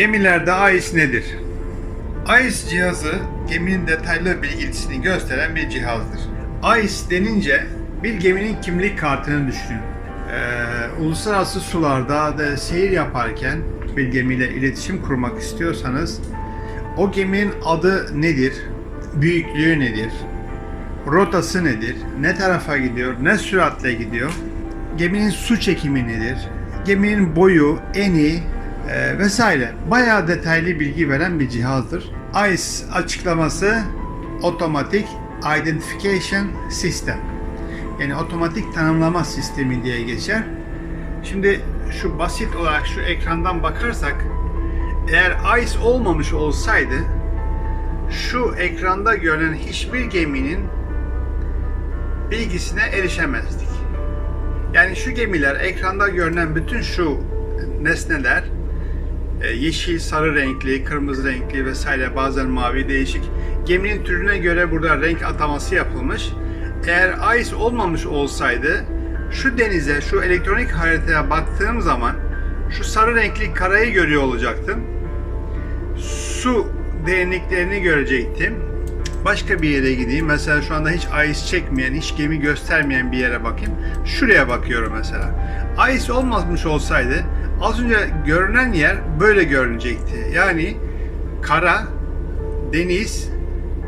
Gemilerde AIS nedir? AIS cihazı geminin detaylı bilgisini gösteren bir cihazdır. AIS denince bir geminin kimlik kartını düşünün. Ee, uluslararası sularda da seyir yaparken bir gemiyle iletişim kurmak istiyorsanız o geminin adı nedir? Büyüklüğü nedir? Rotası nedir? Ne tarafa gidiyor? Ne süratle gidiyor? Geminin su çekimi nedir? Geminin boyu, eni e, vesaire. Bayağı detaylı bilgi veren bir cihazdır. ICE açıklaması Automatic Identification System. Yani otomatik tanımlama sistemi diye geçer. Şimdi şu basit olarak şu ekrandan bakarsak eğer ICE olmamış olsaydı şu ekranda görünen hiçbir geminin bilgisine erişemezdik. Yani şu gemiler, ekranda görünen bütün şu nesneler, yeşil, sarı renkli, kırmızı renkli vesaire bazen mavi değişik. Geminin türüne göre burada renk ataması yapılmış. Eğer ice olmamış olsaydı şu denize, şu elektronik haritaya baktığım zaman şu sarı renkli karayı görüyor olacaktım. Su derinliklerini görecektim. Başka bir yere gideyim. Mesela şu anda hiç ice çekmeyen, hiç gemi göstermeyen bir yere bakayım. Şuraya bakıyorum mesela. Ice olmamış olsaydı az önce görünen yer böyle görünecekti. Yani kara, deniz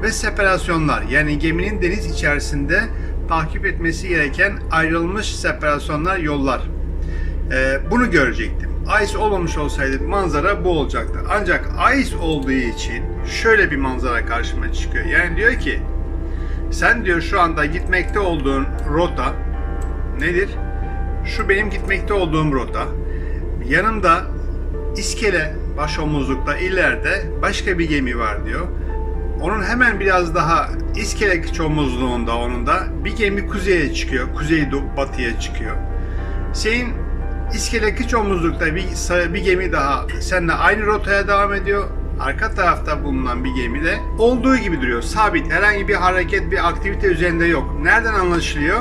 ve separasyonlar. Yani geminin deniz içerisinde takip etmesi gereken ayrılmış separasyonlar, yollar. Ee, bunu görecektim. Ice olmamış olsaydı manzara bu olacaktı. Ancak ice olduğu için şöyle bir manzara karşıma çıkıyor. Yani diyor ki sen diyor şu anda gitmekte olduğun rota nedir? Şu benim gitmekte olduğum rota. Yanımda iskele baş omuzlukta ileride başka bir gemi var diyor. Onun hemen biraz daha iskele kıç omuzluğunda onun da bir gemi kuzeye çıkıyor. Kuzey batıya çıkıyor. Senin iskele kıç omuzlukta bir, bir gemi daha seninle aynı rotaya devam ediyor. Arka tarafta bulunan bir gemi de olduğu gibi duruyor. Sabit. Herhangi bir hareket, bir aktivite üzerinde yok. Nereden anlaşılıyor?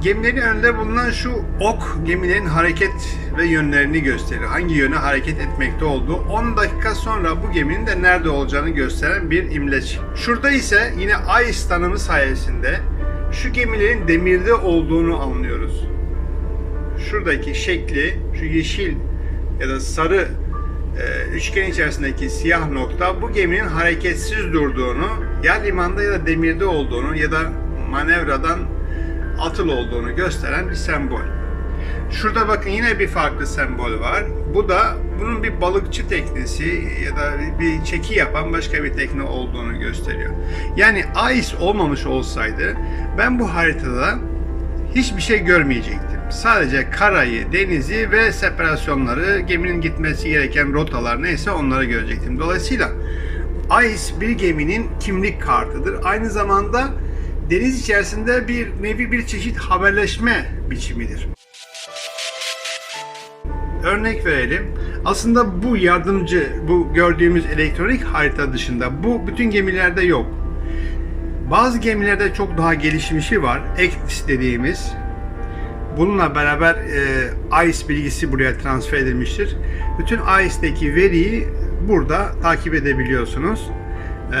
Gemilerin önünde bulunan şu ok gemilerin hareket ve yönlerini gösterir. Hangi yöne hareket etmekte olduğu 10 dakika sonra bu geminin de nerede olacağını gösteren bir imleç. Şurada ise yine ICE tanımı sayesinde şu gemilerin demirde olduğunu anlıyoruz. Şuradaki şekli, şu yeşil ya da sarı e, üçgen içerisindeki siyah nokta bu geminin hareketsiz durduğunu ya limanda ya da demirde olduğunu ya da manevradan atıl olduğunu gösteren bir sembol. Şurada bakın yine bir farklı sembol var. Bu da bunun bir balıkçı teknesi ya da bir çeki yapan başka bir tekne olduğunu gösteriyor. Yani ice olmamış olsaydı ben bu haritada hiçbir şey görmeyecektim. Sadece karayı, denizi ve separasyonları, geminin gitmesi gereken rotalar neyse onları görecektim. Dolayısıyla ice bir geminin kimlik kartıdır. Aynı zamanda deniz içerisinde bir nevi bir çeşit haberleşme biçimidir. Örnek verelim. Aslında bu yardımcı, bu gördüğümüz elektronik harita dışında bu bütün gemilerde yok. Bazı gemilerde çok daha gelişmişi var. ECDIS dediğimiz. Bununla beraber e, ICE bilgisi buraya transfer edilmiştir. Bütün ICE'deki veriyi burada takip edebiliyorsunuz. E,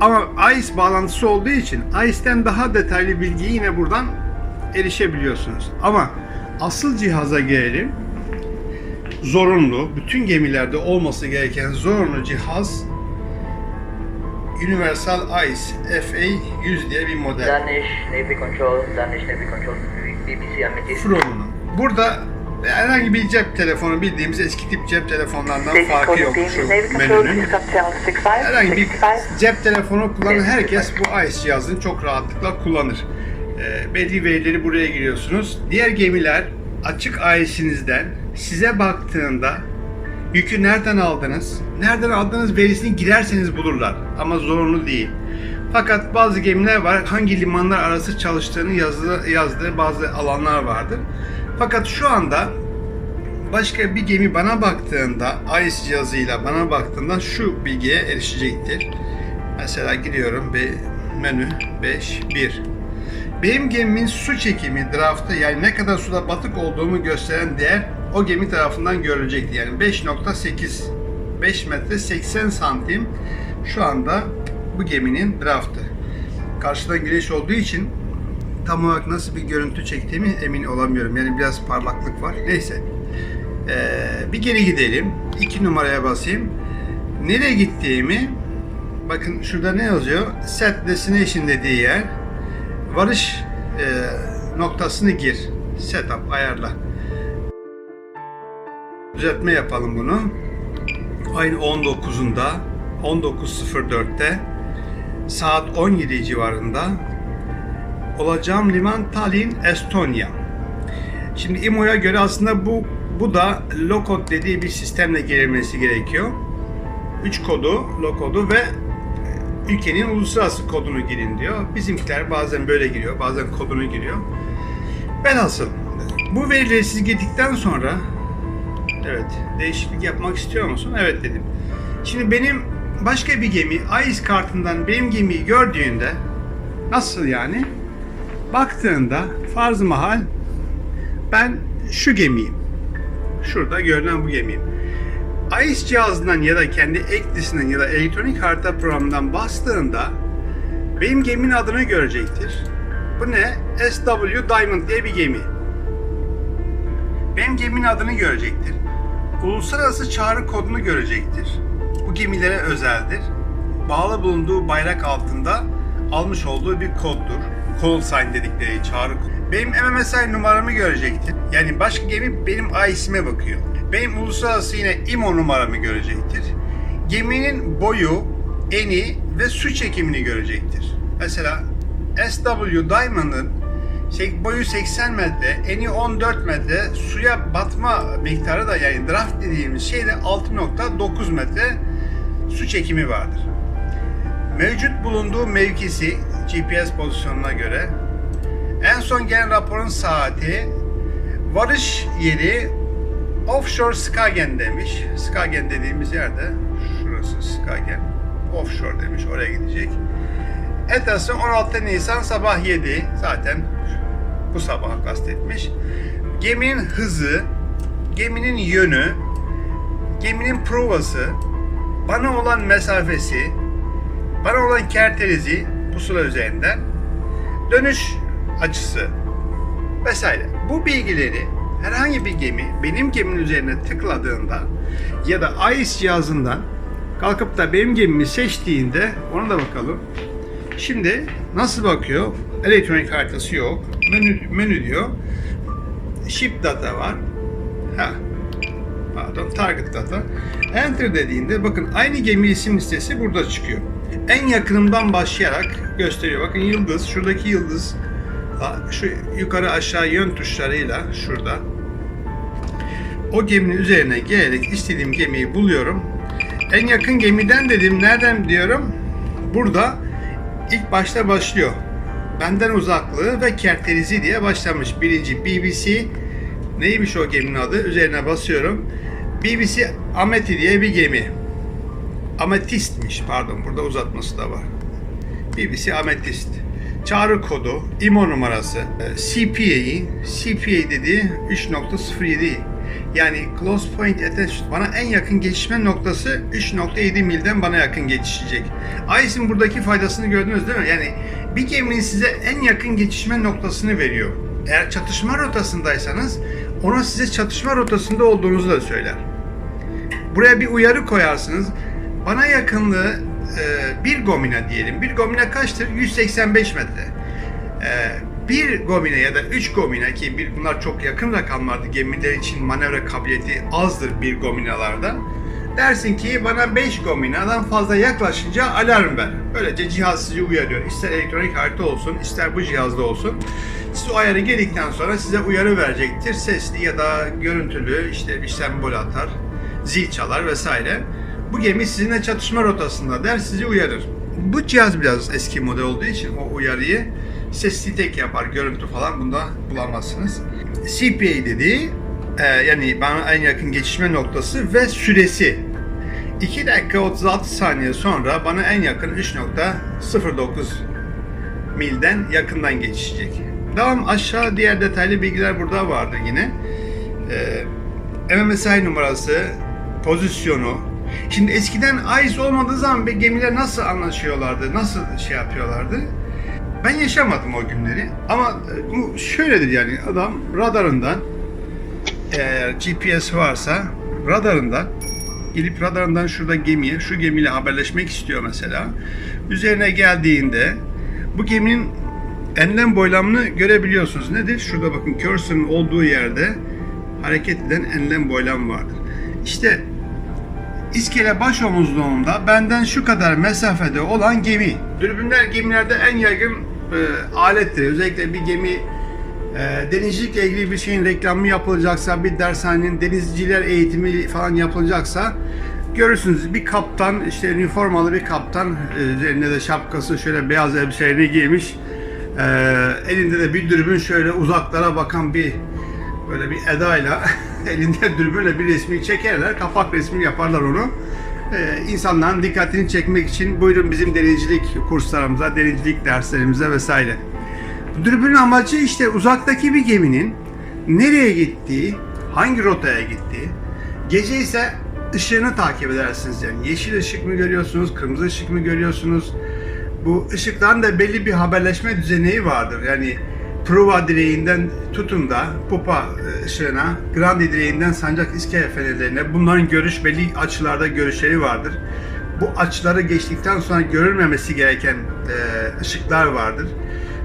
ama ICE bağlantısı olduğu için ICE'den daha detaylı bilgiyi yine buradan erişebiliyorsunuz. Ama asıl cihaza gelelim. Zorunlu, bütün gemilerde olması gereken zorunlu cihaz Universal ICE FA 100 diye bir model. Danish Navy Control, Danish Navy Control, BBC Amity. Fro'nun. Burada herhangi bir cep telefonu bildiğimiz eski tip cep telefonlarından farkı yok şu menünün. Herhangi bir cep telefonu kullanan herkes bu ICE cihazını çok rahatlıkla kullanır. Ee, belli verileri buraya giriyorsunuz. Diğer gemiler açık ICE'inizden size baktığında yükü nereden aldınız, nereden aldığınız verisini girerseniz bulurlar. Ama zorunlu değil. Fakat bazı gemiler var hangi limanlar arası çalıştığını yazdığı, yazdığı bazı alanlar vardır. Fakat şu anda başka bir gemi bana baktığında ICE cihazıyla bana baktığında şu bilgiye erişecektir. Mesela giriyorum ve menü 5 1. Benim gemimin su çekimi draftı yani ne kadar suda batık olduğumu gösteren değer o gemi tarafından görülecekti. Yani 5.8 5 metre 80 santim şu anda bu geminin draftı. Karşıdan güneş olduğu için tam olarak nasıl bir görüntü çektiğimi emin olamıyorum. Yani biraz parlaklık var. Neyse. Ee, bir geri gidelim. 2 numaraya basayım. Nereye gittiğimi bakın şurada ne yazıyor? Set destination dediği yer. Varış e, noktasını gir. Setup ayarla. Düzeltme yapalım bunu. Ayın 19'unda 19.04'te saat 17 civarında olacağım liman Tallinn, Estonya. Şimdi IMO'ya göre aslında bu bu da lokod dediği bir sistemle girilmesi gerekiyor. 3 kodu, lokodu ve ülkenin uluslararası kodunu girin diyor. Bizimkiler bazen böyle giriyor, bazen kodunu giriyor. Velhasıl bu verileri siz girdikten sonra evet değişiklik yapmak istiyor musun? Evet dedim. Şimdi benim başka bir gemi ICE kartından benim gemiyi gördüğünde nasıl yani? Baktığında farz mahal ben şu gemiyim. Şurada görünen bu gemiyim. ICE cihazından ya da kendi eklisinden ya da elektronik harita programından bastığında benim geminin adını görecektir. Bu ne? SW Diamond diye bir gemi. Benim geminin adını görecektir. Uluslararası çağrı kodunu görecektir. Bu gemilere özeldir. Bağlı bulunduğu bayrak altında almış olduğu bir koddur. Call sign dedikleri çağrı kodu. Benim MMSI numaramı görecektir. Yani başka gemi benim IS'ime bakıyor. Benim uluslararası yine IMO numaramı görecektir. Geminin boyu, eni ve su çekimini görecektir. Mesela SW Diamond'ın şey, boyu 80 metre, eni 14 metre, suya batma miktarı da yani draft dediğimiz şeyde 6.9 metre su çekimi vardır. Mevcut bulunduğu mevkisi GPS pozisyonuna göre en son gelen raporun saati varış yeri offshore Skagen demiş. Skagen dediğimiz yerde şurası Skagen. Offshore demiş oraya gidecek. Etası 16 Nisan sabah 7 zaten bu sabah kastetmiş. Geminin hızı, geminin yönü, geminin provası, bana olan mesafesi, bana olan kerterizi pusula üzerinden, dönüş açısı vesaire. Bu bilgileri herhangi bir gemi benim gemimin üzerine tıkladığında ya da ICE cihazından kalkıp da benim gemimi seçtiğinde ona da bakalım. Şimdi nasıl bakıyor? Elektronik haritası yok. Menü, menü diyor. Ship data var. Ha. Pardon, target data. Enter dediğinde bakın aynı gemi isim listesi burada çıkıyor. En yakınımdan başlayarak gösteriyor. Bakın yıldız, şuradaki yıldız şu yukarı aşağı yön tuşlarıyla şurada o geminin üzerine gelerek istediğim gemiyi buluyorum. En yakın gemiden dedim nereden diyorum? Burada ilk başta başlıyor. Benden uzaklığı ve kerterizi diye başlamış. Birinci BBC neymiş o geminin adı? Üzerine basıyorum. BBC Ameti diye bir gemi. Ametistmiş pardon burada uzatması da var. BBC Ametist. Çağrı kodu, IMO numarası, e, CPA'yı, CPA dediği 3.07 yani Close Point Attached bana en yakın geçişme noktası 3.7 milden bana yakın geçişecek. ICE'in buradaki faydasını gördünüz değil mi? Yani bir geminin size en yakın geçişme noktasını veriyor. Eğer çatışma rotasındaysanız ona size çatışma rotasında olduğunuzu da söyler. Buraya bir uyarı koyarsınız. Bana yakınlığı e, bir gomina diyelim. Bir gomina kaçtır? 185 metre. E, bir gomina ya da üç gomina ki bir, bunlar çok yakın rakamlardı. Gemiler için manevra kabiliyeti azdır bir gominalarda. Dersin ki bana 5 gominadan fazla yaklaşınca alarm ver. Böylece cihaz sizi uyarıyor. İster elektronik harita olsun, ister bu cihazda olsun. Siz o ayarı geldikten sonra size uyarı verecektir. Sesli ya da görüntülü işte bir sembol atar, zil çalar vesaire. Bu gemi sizinle çatışma rotasında der sizi uyarır. Bu cihaz biraz eski model olduğu için o uyarıyı sesli tek yapar, görüntü falan bunda bulamazsınız. CPA dediği e, yani bana en yakın geçişme noktası ve süresi 2 dakika 36 saniye sonra bana en yakın 3.09 milden yakından geçişecek. Devam aşağı diğer detaylı bilgiler burada vardı yine. Ee, MMSI numarası, pozisyonu, Şimdi eskiden ICE olmadığı zaman bir gemiler nasıl anlaşıyorlardı, nasıl şey yapıyorlardı? Ben yaşamadım o günleri ama e, bu şöyledir yani adam radarından eğer GPS varsa radarından gelip radarından şurada gemiye, şu gemiyle haberleşmek istiyor mesela. Üzerine geldiğinde bu geminin enlem boylamını görebiliyorsunuz. Nedir? Şurada bakın cursor'ın olduğu yerde hareket eden enlem boylam vardır. İşte İskele baş omuzluğunda benden şu kadar mesafede olan gemi. Dürbünler gemilerde en yaygın e, alettir. Özellikle bir gemi e, denizcilikle ilgili bir şeyin reklamı yapılacaksa, bir dershanenin denizciler eğitimi falan yapılacaksa görürsünüz bir kaptan, işte üniformalı bir kaptan, e, üzerinde de şapkası şöyle beyaz elbiselerini giymiş. E, elinde de bir dürbün şöyle uzaklara bakan bir böyle bir edayla elinde dürbünle bir resmi çekerler. Kapak resmi yaparlar onu. Ee, insanların dikkatini çekmek için buyurun bizim denizcilik kurslarımıza, denizcilik derslerimize vesaire. Dürbünün amacı işte uzaktaki bir geminin nereye gittiği, hangi rotaya gittiği. Gece ise ışığını takip edersiniz yani. Yeşil ışık mı görüyorsunuz, kırmızı ışık mı görüyorsunuz? Bu ışıktan da belli bir haberleşme düzeneği vardır. Yani Truva direğinden tutun da Pupa e, ışığına, Grandi direğinden sancak iskele fenerlerine bunların görüş belli açılarda görüşleri vardır. Bu açıları geçtikten sonra görülmemesi gereken e, ışıklar vardır.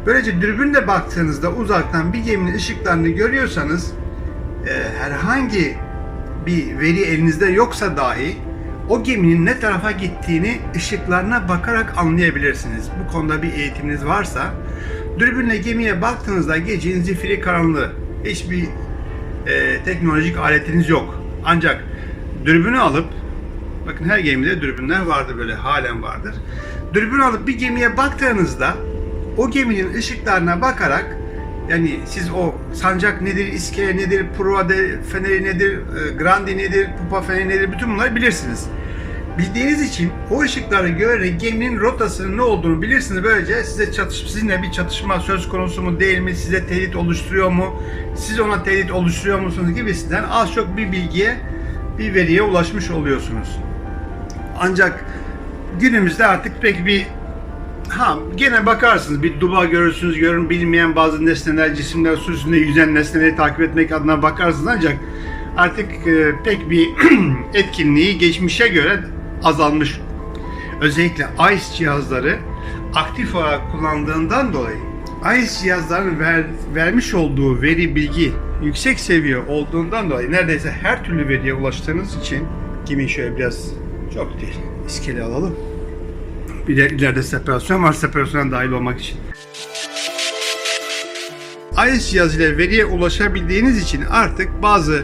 Böylece dürbünle baktığınızda uzaktan bir geminin ışıklarını görüyorsanız e, herhangi bir veri elinizde yoksa dahi o geminin ne tarafa gittiğini ışıklarına bakarak anlayabilirsiniz. Bu konuda bir eğitiminiz varsa dürbünle gemiye baktığınızda gecenin zifiri karanlığı hiçbir e, teknolojik aletiniz yok. Ancak dürbünü alıp bakın her gemide dürbünler vardır böyle halen vardır. Dürbün alıp bir gemiye baktığınızda o geminin ışıklarına bakarak yani siz o sancak nedir, iskele nedir, prua de, feneri nedir, e, grandi nedir, pupa feneri nedir bütün bunları bilirsiniz. Bildiğiniz için o ışıkları görerek geminin rotasının ne olduğunu bilirsiniz. Böylece size çatış, sizinle bir çatışma söz konusu mu değil mi, size tehdit oluşturuyor mu, siz ona tehdit oluşturuyor musunuz gibisinden az çok bir bilgiye, bir veriye ulaşmış oluyorsunuz. Ancak günümüzde artık pek bir Ha gene bakarsınız bir duba görürsünüz görün bilmeyen bazı nesneler cisimler su üstünde yüzen nesneleri takip etmek adına bakarsınız ancak artık e, pek bir etkinliği geçmişe göre azalmış. Özellikle ICE cihazları aktif olarak kullandığından dolayı ICE cihazların ver, vermiş olduğu veri bilgi yüksek seviye olduğundan dolayı neredeyse her türlü veriye ulaştığınız için kimi şöyle biraz çok değil iskele alalım. Bir de ileride separasyon var. Separasyona dahil olmak için. iOS cihazıyla veriye ulaşabildiğiniz için artık bazı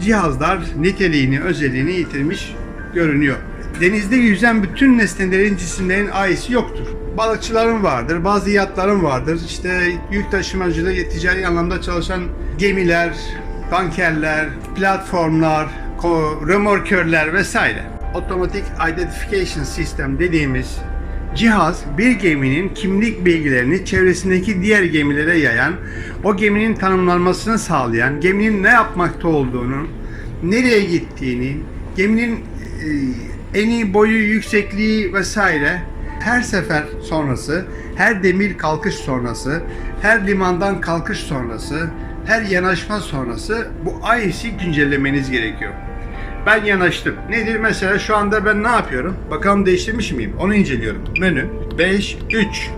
cihazlar niteliğini, özelliğini yitirmiş görünüyor. Denizde yüzen bütün nesnelerin, cisimlerin iOS'i yoktur. Balıkçıların vardır, bazı yatların vardır. İşte yük taşımacılığı, ticari anlamda çalışan gemiler, tankerler, platformlar, römorkörler vesaire. Automatic Identification System dediğimiz cihaz bir geminin kimlik bilgilerini çevresindeki diğer gemilere yayan, o geminin tanımlanmasını sağlayan, geminin ne yapmakta olduğunu, nereye gittiğini, geminin e, eni, boyu, yüksekliği vesaire her sefer sonrası, her demir kalkış sonrası, her limandan kalkış sonrası, her yanaşma sonrası bu IS'i güncellemeniz gerekiyor. Ben yanaştım. Nedir mesela şu anda ben ne yapıyorum? Bakalım değiştirmiş miyim? Onu inceliyorum. Menü 5 3.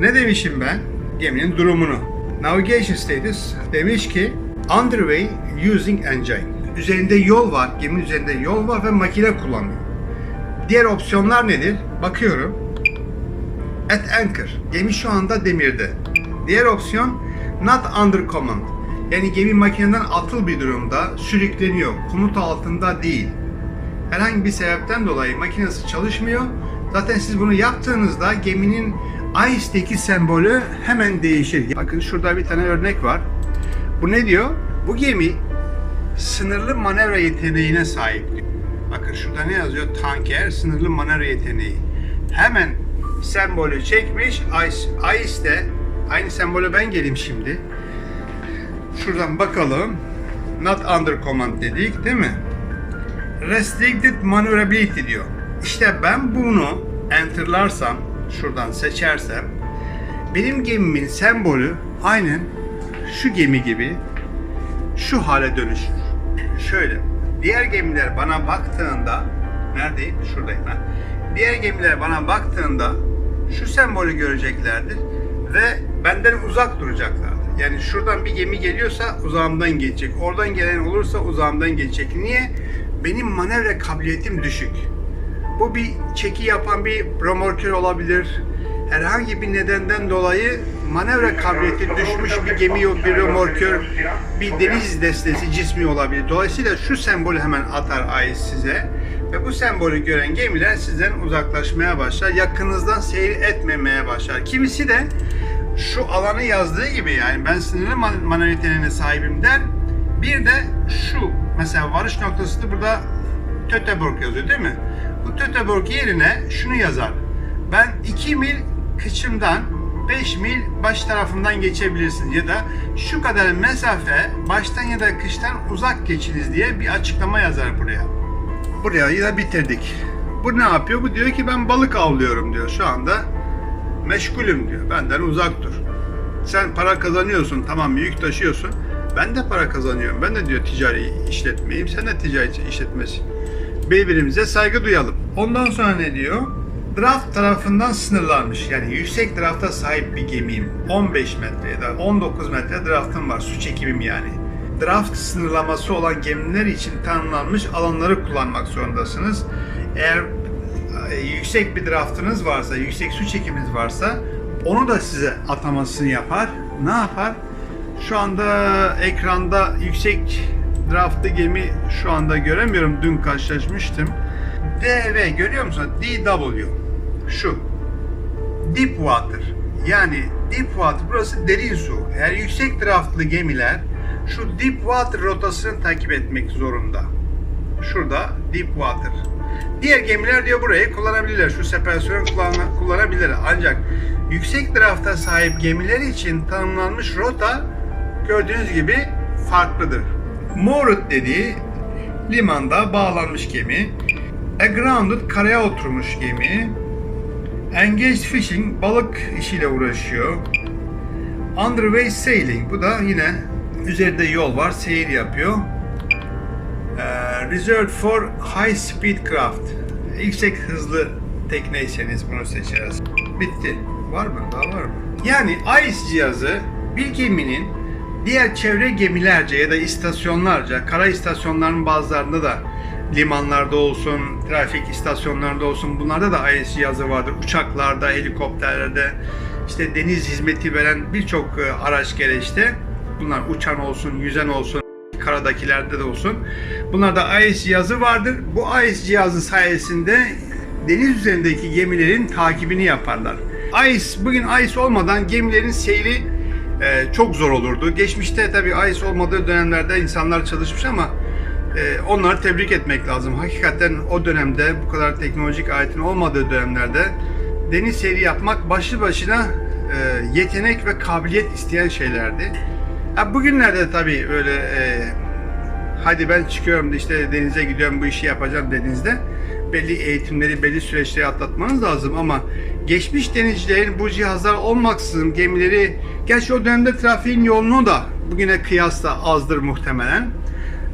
Ne demişim ben? Geminin durumunu. Navigation status demiş ki underway using engine. Üzerinde yol var. Geminin üzerinde yol var ve makine kullanıyor. Diğer opsiyonlar nedir? Bakıyorum. At anchor. Gemi şu anda demirde. Diğer opsiyon not under command. Yani gemi makineden atıl bir durumda sürükleniyor. Komut altında değil. Herhangi bir sebepten dolayı makinesi çalışmıyor. Zaten siz bunu yaptığınızda geminin ICE'deki sembolü hemen değişir. Bakın şurada bir tane örnek var. Bu ne diyor? Bu gemi sınırlı manevra yeteneğine sahip. Bakın şurada ne yazıyor? Tanker sınırlı manevra yeteneği. Hemen sembolü çekmiş. ICE, ICE'de aynı sembolü ben geleyim şimdi. Şuradan bakalım. Not under command dedik değil mi? Restricted Maneuverability diyor. İşte ben bunu enterlarsam, şuradan seçersem, benim gemimin sembolü aynen şu gemi gibi şu hale dönüşür. Şöyle, diğer gemiler bana baktığında, neredeyim? Şuradayım ha. Diğer gemiler bana baktığında şu sembolü göreceklerdir ve benden uzak duracaklardır. Yani şuradan bir gemi geliyorsa uzağımdan geçecek. Oradan gelen olursa uzağımdan geçecek. Niye? Benim manevra kabiliyetim düşük. Bu bir çeki yapan bir römorkör olabilir. Herhangi bir nedenden dolayı manevra kabiliyeti düşmüş bir gemi yok, bir römorkör, bir deniz destesi cismi olabilir. Dolayısıyla şu sembolü hemen atar ay size ve bu sembolü gören gemiler sizden uzaklaşmaya başlar, yakınızdan seyir etmemeye başlar. Kimisi de şu alanı yazdığı gibi yani ben sınırlı man- yeteneğine sahibim der. Bir de şu mesela varış noktası da burada Töteborg yazıyor değil mi? Bu Töteborg yerine şunu yazar. Ben 2 mil kıçımdan 5 mil baş tarafından geçebilirsiniz ya da şu kadar mesafe baştan ya da kıştan uzak geçiniz diye bir açıklama yazar buraya. Buraya da bitirdik. Bu ne yapıyor? Bu diyor ki ben balık avlıyorum diyor. Şu anda meşgulüm diyor. Benden uzak dur. Sen para kazanıyorsun, tamam yük taşıyorsun. Ben de para kazanıyorum. Ben de diyor ticari işletmeyim. Sen de ticari işletmesin. Birbirimize saygı duyalım. Ondan sonra ne diyor? Draft tarafından sınırlanmış. Yani yüksek drafta sahip bir gemiyim. 15 metre ya da 19 metre draftım var. Su çekimim yani. Draft sınırlaması olan gemiler için tanımlanmış alanları kullanmak zorundasınız. Eğer e, yüksek bir draftınız varsa, yüksek su çekiminiz varsa onu da size atamasını yapar. Ne yapar? Şu anda ekranda yüksek draftlı gemi şu anda göremiyorum. Dün karşılaşmıştım. DV görüyor musun? DW. Şu. Deep water. Yani deep water burası derin su. Eğer yüksek draftlı gemiler şu deep water rotasını takip etmek zorunda. Şurada deep water. Diğer gemiler diyor burayı kullanabilirler. Şu separasyonu kullan- kullanabilirler. Ancak yüksek drafta sahip gemiler için tanımlanmış rota gördüğünüz gibi farklıdır. Moored dediği limanda bağlanmış gemi. Agrounded karaya oturmuş gemi. Engaged fishing balık işiyle uğraşıyor. Underway sailing bu da yine üzerinde yol var seyir yapıyor. Ee, reserved for high speed craft. Yüksek hızlı tekneyseniz bunu seçeriz. Bitti. Var mı? Daha var mı? Yani ICE cihazı bir geminin diğer çevre gemilerce ya da istasyonlarca, kara istasyonların bazılarında da limanlarda olsun, trafik istasyonlarında olsun bunlarda da ICE cihazı vardır. Uçaklarda, helikopterlerde, işte deniz hizmeti veren birçok e, araç gereçte bunlar uçan olsun, yüzen olsun, karadakilerde de olsun. Bunlarda ICE cihazı vardır. Bu ICE cihazı sayesinde deniz üzerindeki gemilerin takibini yaparlar. ICE, bugün ICE olmadan gemilerin seyri e, çok zor olurdu. Geçmişte tabii ICE olmadığı dönemlerde insanlar çalışmış ama onları tebrik etmek lazım. Hakikaten o dönemde bu kadar teknolojik aletin olmadığı dönemlerde deniz seyri yapmak başlı başına e, yetenek ve kabiliyet isteyen şeylerdi. Bugünlerde tabii öyle e, hadi ben çıkıyorum işte denize gidiyorum bu işi yapacağım denizde belli eğitimleri, belli süreçleri atlatmanız lazım ama geçmiş denizcilerin bu cihazlar olmaksızın gemileri, gerçi o dönemde trafiğin yoğunluğu da bugüne kıyasla azdır muhtemelen.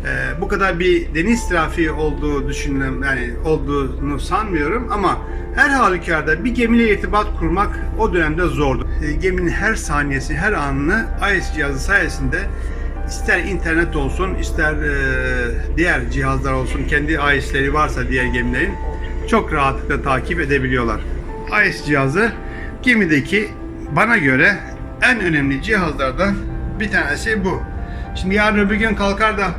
Ee, bu kadar bir deniz trafiği olduğu düşünülen yani olduğunu sanmıyorum ama her halükarda bir gemiyle irtibat kurmak o dönemde zordu. Ee, geminin her saniyesi, her anını IS cihazı sayesinde ister internet olsun, ister e, diğer cihazlar olsun, kendi IS'leri varsa diğer gemilerin çok rahatlıkla takip edebiliyorlar. IS cihazı gemideki bana göre en önemli cihazlardan bir tanesi bu. Şimdi yarın öbür gün kalkar da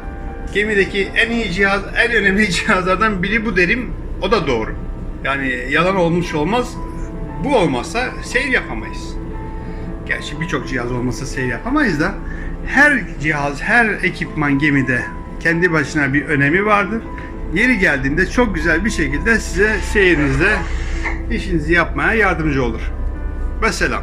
gemideki en iyi cihaz, en önemli cihazlardan biri bu derim. O da doğru. Yani yalan olmuş olmaz. Bu olmazsa seyir yapamayız. Gerçi birçok cihaz olmasa seyir yapamayız da her cihaz, her ekipman gemide kendi başına bir önemi vardır. Yeri geldiğinde çok güzel bir şekilde size seyirinizde işinizi yapmaya yardımcı olur. Mesela